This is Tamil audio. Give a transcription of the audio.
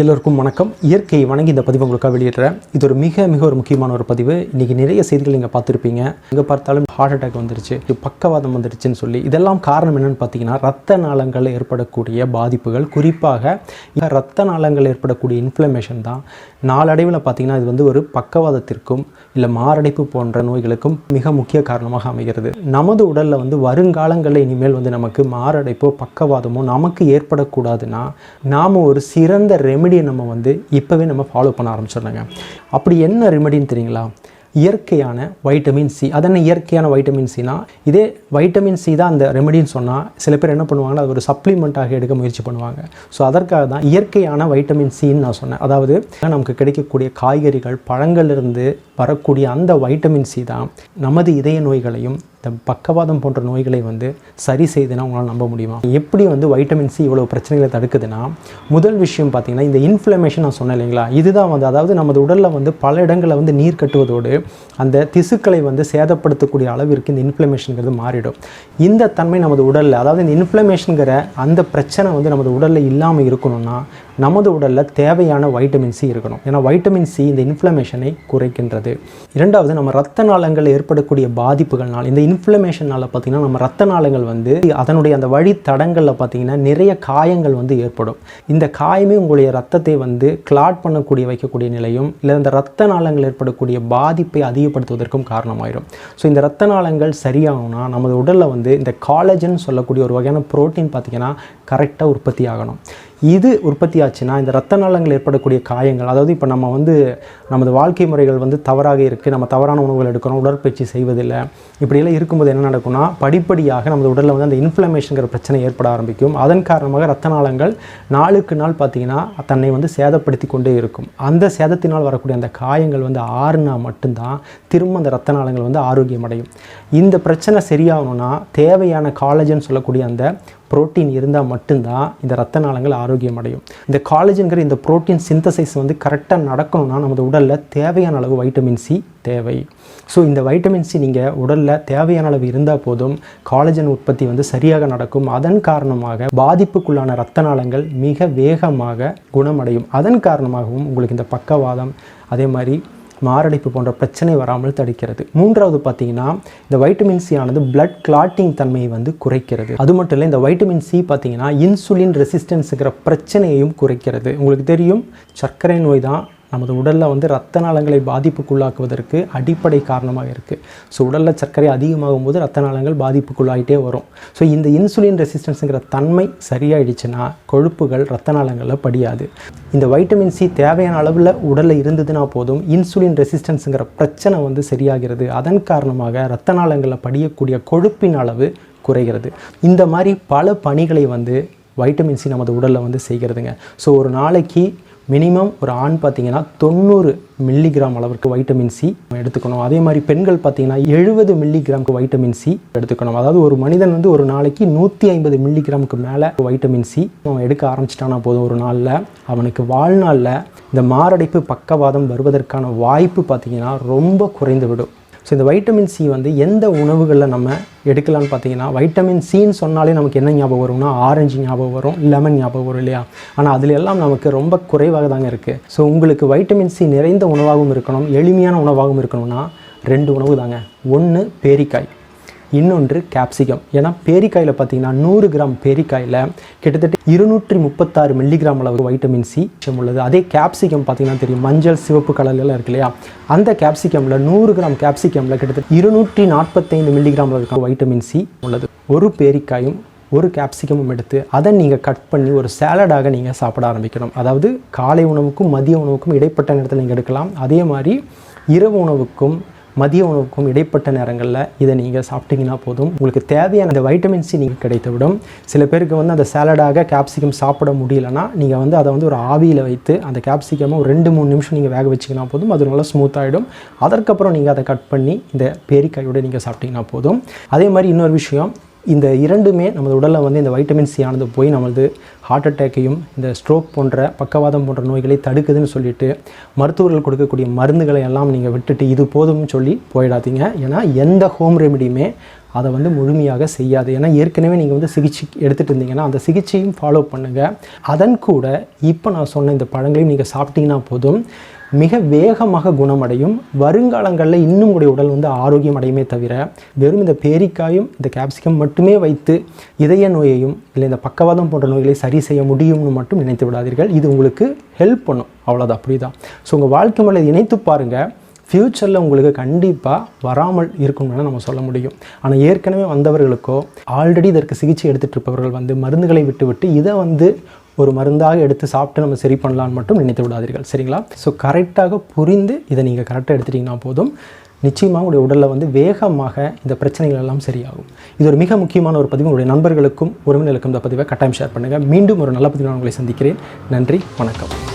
எல்லோருக்கும் வணக்கம். இயற்கையை வணங்கி இந்த பதிவு உங்களுக்காக வெளியிடுறேன். இது ஒரு மிக மிக ஒரு முக்கியமான ஒரு பதிவு. இன்றைக்கி நிறைய செய்திகள் நீங்கள் பார்த்துருப்பீங்க. எங்கே பார்த்தாலும் ஹார்ட் அட்டாக் வந்துருச்சு. பக்கவாதம் வந்துருச்சுன்னு சொல்லி. இதெல்லாம் காரணம் என்னென்னு பார்த்தீங்கன்னா ரத்த நாளங்களில் ஏற்படக்கூடிய பாதிப்புகள். குறிப்பாக ரத்த நாளங்களில் ஏற்படக்கூடிய இன்ஃப்ளமேஷன் தான். நாளடைவில் பார்த்தீங்கன்னா இது வந்து ஒரு பக்கவாதத்திற்கும் இல்லை மாரடைப்பு போன்ற நோய்களுக்கும் மிக முக்கிய காரணமாக அமைகிறது. நமது உடலில் வந்து வருங்காலங்களில் இனிமேல் வந்து நமக்கு மாரடைப்போ பக்கவாதமோ நமக்கு ஏற்படக்கூடாதுன்னா நாம் ஒரு சிறந்த ரெமெடியை நம்ம வந்து இப்போவே நம்ம ஃபாலோ பண்ண ஆரம்பிச்சிடலாங்க. அப்படி என்ன ரெமெடின்னு தெரியுங்களா? இயற்கையான வைட்டமின் சி அது என்ன இயற்கையான வைட்டமின் சினா இதே வைட்டமின் சி தான் அந்த ரெமெடின்னு சொன்னால் சில பேர் என்ன பண்ணுவாங்கன்னா அது ஒரு சப்ளிமெண்ட்டாக எடுக்க முயற்சி பண்ணுவாங்க. ஸோ அதற்காக தான் இயற்கையான வைட்டமின் சின்னு நான் சொன்னேன். அதாவது நமக்கு கிடைக்கக்கூடிய காய்கறிகள் பழங்கள்லேருந்து வரக்கூடிய அந்த வைட்டமின் சி தான் நமது இதய நோய்களையும் இந்த பக்கவாதம் போன்ற நோய்களை வந்து சரி செய்துனா உங்களால் நம்ப முடியுமா? எப்படி வந்து வைட்டமின் சி இவ்வளோ பிரச்சனைகளை தடுக்குதுன்னா முதல் விஷயம் பார்த்திங்கன்னா இந்த இன்ஃப்ளமேஷன் நான் சொன்னேன் இல்லைங்களா? இதுதான் வந்து அதாவது நமது உடலில் வந்து பல இடங்களில் வந்து நீர் கட்டுவதோடு அந்த திசுக்களை வந்து சேதப்படுத்தக்கூடிய அளவிற்கு இந்த இன்ஃப்ளமேஷனுங்கிறது மாறிடும். இந்த தன்மை நமது உடலில் அதாவது இந்த இன்ஃப்ளமேஷனுங்கிற அந்த பிரச்சனை வந்து நமது உடலில் இல்லாமல் இருக்கணும்னா நமது உடலில் தேவையான வைட்டமின் சி இருக்கணும். ஏன்னா வைட்டமின் சி இந்த இன்ஃப்ளமேஷனை குறைக்கின்றது. இரண்டாவது நம்ம ரத்த நாளங்களில் ஏற்படக்கூடிய பாதிப்புகள்னால் இந்த இன்ஃப்ளமேஷனால் பார்த்திங்கன்னா நம்ம ரத்த நாளங்கள் வந்து அதனுடைய அந்த வழி தடங்களில் பார்த்திங்கன்னா நிறைய காயங்கள் வந்து ஏற்படும். இந்த காயமே உங்களுடைய ரத்தத்தை வந்து கிளாட் பண்ணக்கூடிய வைக்கக்கூடிய நிலையும் இல்லை இந்த ரத்த நாளங்கள் ஏற்படக்கூடிய பாதிப்பை அதிகப்படுத்துவதற்கும் காரணமாயிடும் ஸோ இந்த ரத்த நாளங்கள் சரியாகணும்னா நமது உடலில் வந்து இந்த காலேஜன் சொல்லக்கூடிய ஒரு வகையான புரோட்டீன் பார்த்திங்கன்னா கரெக்டாக உற்பத்தி ஆகணும். இது உற்பத்தி ஆச்சுன்னா இந்த ரத்த நாளங்கள் ஏற்படக்கூடிய காயங்கள் அதாவது இப்போ நம்ம வந்து நமது வாழ்க்கை முறைகள் வந்து தவறாக இருக்குது நம்ம தவறான உணவுகள் எடுக்கிறோம் உடற்பயிற்சி செய்வதில்லை இப்படியெல்லாம் இருக்கும்போது என்ன நடக்கும்னா படிப்படியாக நமது உடலில் வந்து அந்த இன்ஃப்ளமேஷனுங்கிற பிரச்சனை ஏற்பட ஆரம்பிக்கும். அதன் காரணமாக ரத்த நாளங்கள் நாளுக்கு நாள் பார்த்திங்கன்னா தன்னை வந்து சேதப்படுத்தி கொண்டே இருக்கும். அந்த சேதத்தினால் வரக்கூடிய அந்த காயங்கள் வந்து ஆறுனா மட்டும்தான் திரும்ப அந்த ரத்த நாளங்கள் வந்து ஆரோக்கியம் அடையும் இந்த பிரச்சனை சரியாகணும்னா தேவையான காலேஜன் சொல்லக்கூடிய அந்த புரோட்டீன் இருந்தால் மட்டும்தான் இந்த ரத்த நாளங்கள் ஆரோக்கியம் அடையும் இந்த காலேஜுங்கிற இந்த புரோட்டீன் சிந்தசைஸ் வந்து கரெக்டாக நடக்கணும்னா நமது உடலில் தேவையான அளவு வைட்டமின் சி தேவை. ஸோ இந்த வைட்டமின் சி நீங்கள் உடலில் தேவையான அளவு இருந்தால் போதும் காலஜன் உற்பத்தி வந்து சரியாக நடக்கும். அதன் காரணமாக பாதிப்புக்குள்ளான ரத்த நாளங்கள் மிக வேகமாக குணமடையும். அதன் காரணமாகவும் உங்களுக்கு இந்த பக்கவாதம் அதே மாதிரி மாரடைப்பு போன்ற பிரச்சனை வராமல் தடுக்கிறது. மூன்றாவது பார்த்தீங்கன்னா இந்த வைட்டமின் சி ஆனது பிளட் கிளாட்டிங் தன்மையை வந்து குறைக்கிறது. அது மட்டும் இல்லை இந்த வைட்டமின் சி பார்த்தீங்கன்னா இன்சுலின் ரெசிஸ்டன்ஸுங்கிற பிரச்சனையையும் குறைக்கிறது. உங்களுக்கு தெரியும் சர்க்கரை நோய் தான் நமது உடலில் வந்து ரத்த நாளங்களை பாதிப்புக்குள்ளாக்குவதற்கு அடிப்படை காரணமாக இருக்குது ஸோ உடலில் சர்க்கரை அதிகமாகும் போது ரத்த நாளங்கள் பாதிப்புக்குள்ளாகிட்டே வரும். ஸோ இந்த இன்சுலின் ரெசிஸ்டன்ஸுங்கிற தன்மை சரியாயிடுச்சுன்னா கொழுப்புகள் ரத்த நாளங்களில் படியாது. இந்த வைட்டமின் சி தேவையான அளவில் உடலில் இருந்ததுன்னா போதும் இன்சுலின் ரெசிஸ்டன்ஸுங்கிற பிரச்சனை வந்து சரியாகிறது. அதன் காரணமாக ரத்த நாளங்களில் படியக்கூடிய கொழுப்பின் அளவு குறைகிறது. இந்த மாதிரி பல பணிகளை வந்து வைட்டமின் சி நமது உடலில் வந்து செய்கிறதுங்க. ஸோ ஒரு நாளைக்கு மினிமம் ஒரு ஆண் பார்த்தீங்கன்னா தொண்ணூறு மில்லிகிராம் அளவிற்கு வைட்டமின் சி எடுத்துக்கணும். அதே மாதிரி பெண்கள் பார்த்தீங்கன்னா எழுபது மில்லிகிராமுக்கு வைட்டமின் சி எடுத்துக்கணும். அதாவது ஒரு மனிதன் வந்து ஒரு நாளைக்கு நூற்றி ஐம்பது மில்லிகிராமுக்கு மேலே வைட்டமின் சி அவன் எடுக்க ஆரம்பிச்சிட்டானா போதும் ஒரு நாளில். அவனுக்கு வாழ்நாளில் இந்த மாரடைப்பு பக்கவாதம் வருவதற்கான வாய்ப்பு பார்த்திங்கன்னா ரொம்ப குறைந்து விடும். ஸோ இந்த வைட்டமின் சி வந்து எந்த உணவுகளில் நம்ம எடுக்கலாம்னு பார்த்தீங்கன்னா வைட்டமின் சின்னு சொன்னாலே நமக்கு என்ன ஞாபகம் வரும்னா ஆரஞ்சு ஞாபகம் வரும் லெமன் ஞாபகம் வரும் இல்லையா? ஆனால் அதில் எல்லாம் நமக்கு ரொம்ப குறைவாக தாங்க இருக்குது ஸோ உங்களுக்கு வைட்டமின் சி நிறைந்த உணவாகவும் இருக்கணும் எளிமையான உணவாகவும் இருக்கணும்னா ரெண்டு உணவு தாங்க. ஒன்று பேரிக்காய். இன்னொன்று கேப்சிகம் ஏன்னா பேரிக்காயில் பார்த்தீங்கன்னா நூறு கிராம் பேரிக்காயில் கிட்டத்தட்ட இருநூற்றி முப்பத்தாறு மில்லிகிராம் அளவு வைட்டமின் சி உள்ளது. அதே கேப்சிகம் பார்த்தீங்கன்னா தெரியும். மஞ்சள் சிவப்பு கலர்லாம் இருக்கு இல்லையா? அந்த கேப்சிகமில் நூறு கிராம் கேப்சிகமில் கிட்டத்தட்ட இருநூற்றி நாற்பத்தைந்து மில்லிகிராம் அளவுக்கு வைட்டமின் சி உள்ளது. ஒரு பேரிக்காயும் ஒரு கேப்சிகமும் எடுத்து அதை நீங்கள் கட் பண்ணி ஒரு சேலடாக நீங்கள் சாப்பிட ஆரம்பிக்கணும். அதாவது காலை உணவுக்கும் மதிய உணவுக்கும் இடைப்பட்ட நேரத்தில் நீங்கள் எடுக்கலாம். அதே மாதிரி இரவு உணவுக்கும் மதிய உணவுக்கும் இடைப்பட்ட நேரங்களில் இதை நீங்கள் சாப்பிட்டீங்கன்னா போதும். உங்களுக்கு தேவையான அந்த வைட்டமின் சி நீங்கள் கிடைத்துவிடும் சில பேருக்கு வந்து அந்த சேலடாக கேப்சிகம் சாப்பிட முடியலன்னா நீங்கள் வந்து அதை வந்து ஒரு ஆவியில் வைத்து அந்த கேப்சிகமை ஒரு ரெண்டு மூணு நிமிஷம் நீங்கள் வேக வச்சிங்கன்னா போதும். அது நல்லா ஸ்மூத் ஆகிடும் அதற்கப்புறம் நீங்கள் அதை கட் பண்ணி இந்த பேரிக்காயோடு நீங்கள் சாப்பிட்டீங்கன்னா போதும். அதே மாதிரி இன்னொரு விஷயம் இந்த இரண்டுமே நமது உடலில் வந்து இந்த வைட்டமின் சி ஆனது போய் நமது ஹார்ட் அட்டேக்கையும் இந்த ஸ்ட்ரோக் போன்ற பக்கவாதம் போன்ற நோய்களை தடுக்குதுன்னு சொல்லிட்டு மருத்துவர்கள் கொடுக்கக்கூடிய மருந்துகளை எல்லாம் நீங்கள் விட்டுட்டு இது போதும்னு சொல்லி போயிடாதீங்க. ஏன்னா எந்த ஹோம் ரெமிடியுமே அதை வந்து முழுமையாக செய்யாது. ஏன்னா ஏற்கனவே நீங்கள் வந்து சிகிச்சை எடுத்துகிட்டு இருந்தீங்கன்னா அந்த சிகிச்சையும் ஃபாலோ பண்ணுங்கள் அதன் கூட இப்போ நான் சொன்ன இந்த பழங்களையும் நீங்கள் சாப்பிட்டீங்கன்னா போதும். மிக வேகமாக குணமடையும். வருங்காலங்களில் இன்னும் உடைய உடல் வந்து ஆரோக்கியம் அடையுமே தவிர வெறும் இந்த பேரிக்காயும் இந்த கேப்சிகம் மட்டுமே வைத்து இதய நோயையும் இல்லை இந்த பக்கவாதம் போன்ற நோய்களை சரி செய்ய முடியும்னு மட்டும் நினைத்து விடாதீர்கள். இது உங்களுக்கு ஹெல்ப் பண்ணும். அவ்வளோதான் அப்படி தான் ஸோ உங்கள் வாழ்க்கை முறையில் இணைத்து பாருங்கள் ஃப்யூச்சரில் உங்களுக்கு கண்டிப்பாக வராமல் இருக்கும்னு நம்ம சொல்ல முடியும். ஆனால் ஏற்கனவே வந்தவர்களுக்கோ ஆல்ரெடி இதற்கு சிகிச்சை எடுத்துகிட்டு இருப்பவர்கள் வந்து மருந்துகளை விட்டுவிட்டு இதை வந்து ஒரு மருந்தாக எடுத்து சாப்பிட்டு நம்ம சரி பண்ணலான்னு மட்டும் நினைத்து விடாதீர்கள். சரிங்களா? ஸோ கரெக்டாக புரிந்து இதை நீங்கள் கரெக்டாக எடுத்துட்டிங்கன்னா போதும். நிச்சயமாக உங்களுடைய உடலில் வந்து வேகமாக இந்த பிரச்சனைகள் எல்லாம் சரியாகும். இது ஒரு மிக முக்கியமான ஒரு பதிவு. உங்களுடைய நண்பர்களுக்கும் உறவினர்களுக்கும் இந்த பதிவை கட்டாயம் ஷேர் பண்ணுங்கள் மீண்டும் ஒரு நல்ல பதிவு நான் உங்களை சந்திக்கிறேன். நன்றி வணக்கம்.